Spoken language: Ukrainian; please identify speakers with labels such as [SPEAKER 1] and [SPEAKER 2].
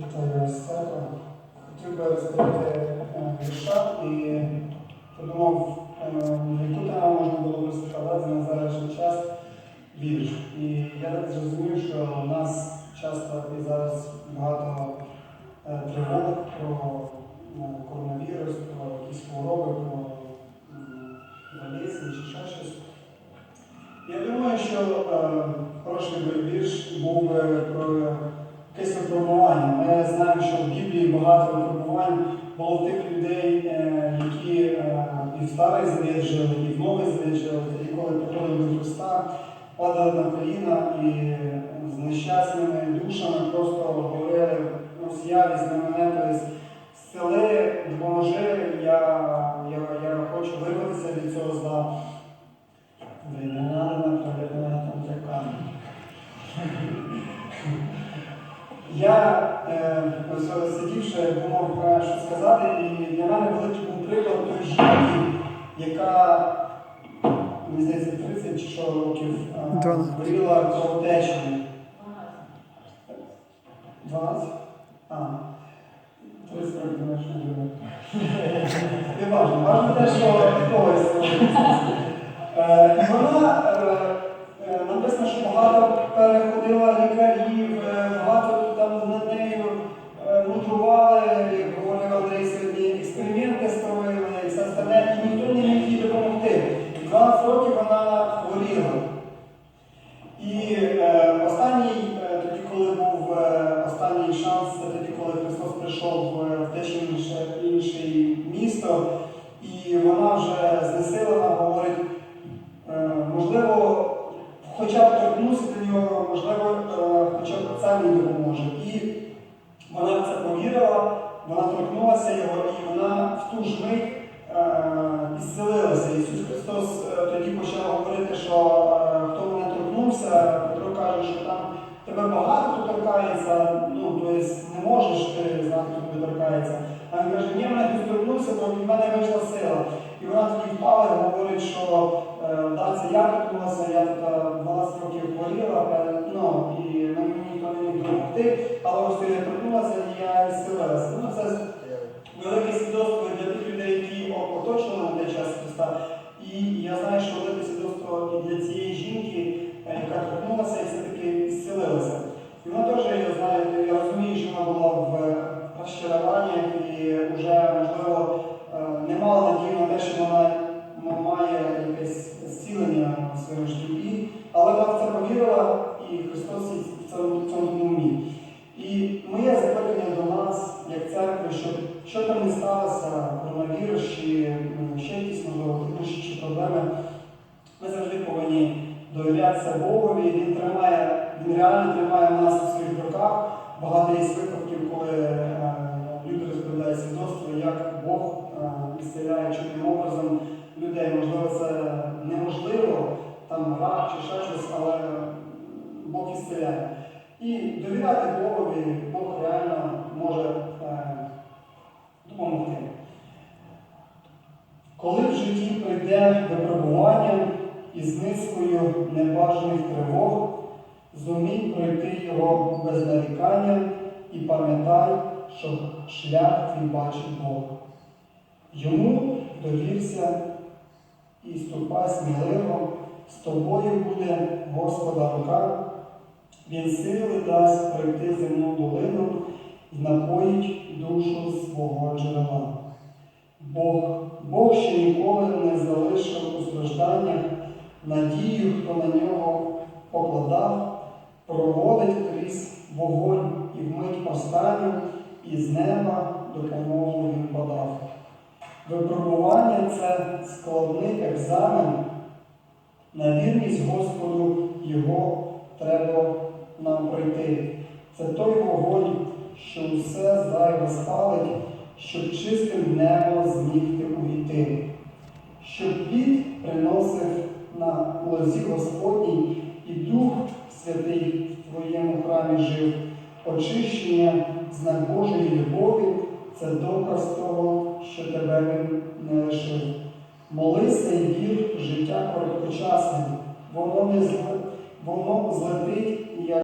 [SPEAKER 1] Вітаю вас. Хотів би розповісти е, вірша і подумав, е, яку тему можна було розказати на зараз час вірш. І я так зрозумів, що у нас часто і зараз багато е, тривог про е, коронавірус, про якісь хвороби, про болезні чи ще щось. Я думаю, що е, хороший вірш був би про якесь випробування. Ми знаємо, що в Біблії багато випробувань було тих людей, е, які е, і в старий завіт жили, і в новий завіт жили, і коли приходили до Христа, падали на коліна і з нещасними душами просто Я е, ось сидівши, думав, е, що сказати, і для мене великий був приклад той жінки, яка, мені здається, 30 чи що років е,
[SPEAKER 2] 12.
[SPEAKER 1] хворіла кровотечею. 12? А. 30 років, не буде. Не важно. Важно те, що когось. Е, вона І е, останній, е, тоді, коли був е, останній шанс, це тоді, коли Христос прийшов е, в те чи інше, інше місто, і вона вже знесилена, говорить, е, можливо, хоча б торкнуся до нього, можливо, е, хоча б це мені допоможе. І вона в це повірила, вона торкнулася його, і вона в ту ж мить е, ісцелилася. Ісус Христос е, тоді почав говорити, що е, торкнувся, Петро каже, що там тебе багато хто торкається, ну, тобто не можеш ти знати, хто тебе торкається. А він каже, ні, мене торкнувся, бо від мене вийшла сила. І вона тоді впала і говорить, що е, да, це я торкнулася, я тут е, 12 років хворіла, е, ну, і мені ніхто не міг допомогти, але ось я торкнулася і я ісцелилася. Ну, це велике свідоцтво для тих людей, які о- оточували на той час Христа. І я знаю, що велике свідоцтво і для цієї жінки, е, яка торкнулася і все-таки зцілилася. І вона теж, я знаю, я розумію, що вона була в розчаруванні і вже, можливо, е, не мала надії на те, що вона має якесь зцілення в своєму житті. Але вона в це повірила, і Христос в цьому, допоміг. І моє закликання до нас, як церкви, щоб що там не сталося, коронавірус чи довірятися Богові. Він тримає, він реально тримає нас у своїх руках. Багато є випадків, коли е, люди розповідають свідоцтво, як Бог е, ісцеляє чудним образом людей. Можливо, це неможливо, там рак чи ще щось, але Бог ісцеляє. І довіряти Богові, Бог реально може е, допомогти. Коли в житті прийде випробування із низкою небажаних тривог, зумій пройти його без нарікання і пам'ятай, що шлях твій бачить Бог. Йому довірся і ступай сміливо, з тобою буде Господа рука. Він сили дасть пройти земну долину і напоїть душу свого джерела. Бог, Бог ще ніколи не залишив у стражданнях надію, хто на нього покладав, проводить крізь вогонь і вмить останню, і з неба допомогу він подав. Випробування це складний екзамен. На вірність Господу його треба нам пройти. Це той вогонь, що все зайве спалить, щоб чистим небо зміг ти увійти, щоб плід приносив на лозі Господній і Дух Святий в твоєму храмі жив. Очищення, знак Божої любові це доказ того, що тебе він не лишив. Молися і вір, життя короткочасним, воно не злетить